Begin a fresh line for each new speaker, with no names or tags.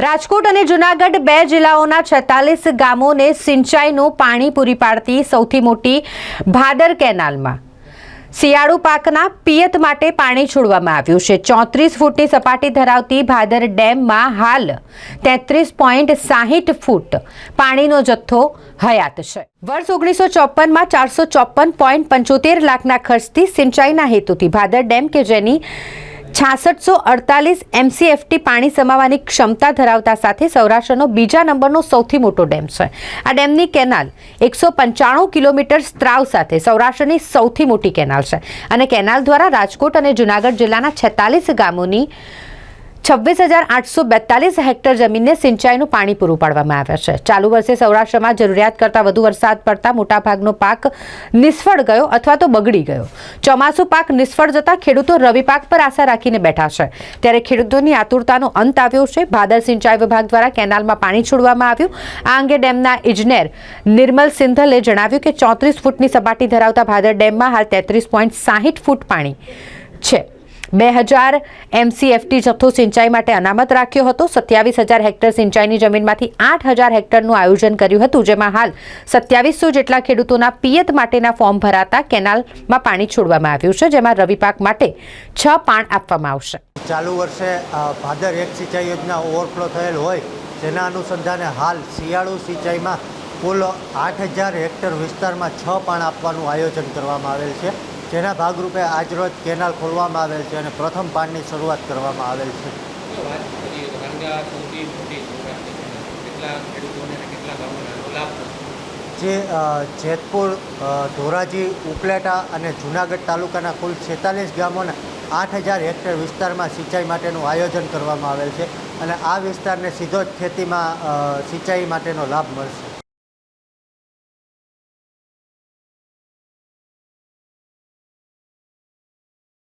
રાજકોટ અને જુનાગઢ બે જિલ્લાઓના છેતાલીસ ગામોને સિંચાઈનું પાણી પૂરી પાડતી સૌથી મોટી ભાદર કેનાલમાં. શિયાળુ પાકના પિયત માટે પાણી છોડવામાં આવ્યું છે. ચોત્રીસ ફૂટની સપાટી ધરાવતી ભાદર ડેમમાં હાલ તેત્રીસ પોઈન્ટ સાહીઠ ફૂટ પાણીનો જથ્થો હયાત છે. વર્ષ ઓગણીસો ચોપનમાં ચારસો ચોપન પોઈન્ટ પંચોતેર લાખના ખર્ચથી સિંચાઈના હેતુથી ભાદર ડેમ કે જેની છાસઠસો અડતાલીસ એમસીએફટી પાણી સમાવવાની ક્ષમતા ધરાવતા સાથે સૌરાષ્ટ્રનો બીજા નંબરનો સૌથી મોટો ડેમ છે. આ ડેમની કેનાલ એકસો પંચાણું કિલોમીટર સ્ત્રાવ સાથે સૌરાષ્ટ્રની સૌથી મોટી કેનાલ છે. અને કેનાલ દ્વારા રાજકોટ અને જુનાગઢ જિલ્લાના છેતાલીસ ગામોની છવ્વીસ હજાર આઠસો બેતાલીસ હેક્ટર જમીનને સિંચાઈનું પાણી પૂરું પાડવામાં આવે છે. ચાલુ વર્ષે સૌરાષ્ટ્રમાં જરૂરિયાત કરતાં વધુ વરસાદ પડતા મોટાભાગનો પાક નિષ્ફળ ગયો અથવા તો બગડી ગયો. ચોમાસું પાક નિષ્ફળ જતા ખેડૂતો રવિ પાક પર આશા રાખીને બેઠા છે. ત્યારે ખેડૂતોની આતુરતાનો અંત આવ્યો છે. ભાદર સિંચાઈ વિભાગ દ્વારા કેનાલમાં પાણી છોડવામાં આવ્યું. આ અંગે ડેમના ઇજનેર નિર્મલ સિંધલે જણાવ્યું કે ચોત્રીસ ફૂટની સપાટી ધરાવતા ભાદર ડેમમાં હાલ તેત્રીસ પોઈન્ટ સાહીઠ ફૂટ પાણી છે. બે હજાર એમસીએફટી જથ્થો સિંચાઈ માટે અનામત રાખ્યો હતો. સત્યાવીસ હજાર હેક્ટર સિંચાઈની જમીનમાંથી આઠ હજાર હેક્ટરનું આયોજન કર્યું હતું, જેમાં હાલ સત્યાવીસો જેટલા ખેડૂતોના પિયત માટેના ફોર્મ ભરાતા કેનાલમાં પાણી છોડવામાં આવ્યું છે, જેમાં રવિ પાક માટે છ પાણ આપવામાં આવશે.
ચાલુ વર્ષે ભાદર એક સિંચાઈ યોજના ઓવરફ્લો થયેલ હોય, જેના અનુસંધાને હાલ શિયાળુ સિંચાઈમાં કુલ આઠ હજાર હેક્ટર વિસ્તારમાં છ પાણ આપવાનું આયોજન કરવામાં આવેલ છે. જેના ભાગરૂપે આજરોજ કેનાલ ખોલવામાં આવેલ છે અને પ્રથમ પાણની શરૂઆત કરવામાં આવેલ છે. જે જેતપુર ધોરાજી ઉપલેટા અને જુનાગઢ તાલુકાના કુલ છેતાલીસ ગામોના આઠ હજાર હેક્ટર વિસ્તારમાં સિંચાઈ માટેનું આયોજન કરવામાં આવેલ છે અને આ વિસ્તારને સીધો જ ખેતીમાં સિંચાઈ માટેનો લાભ મળશે.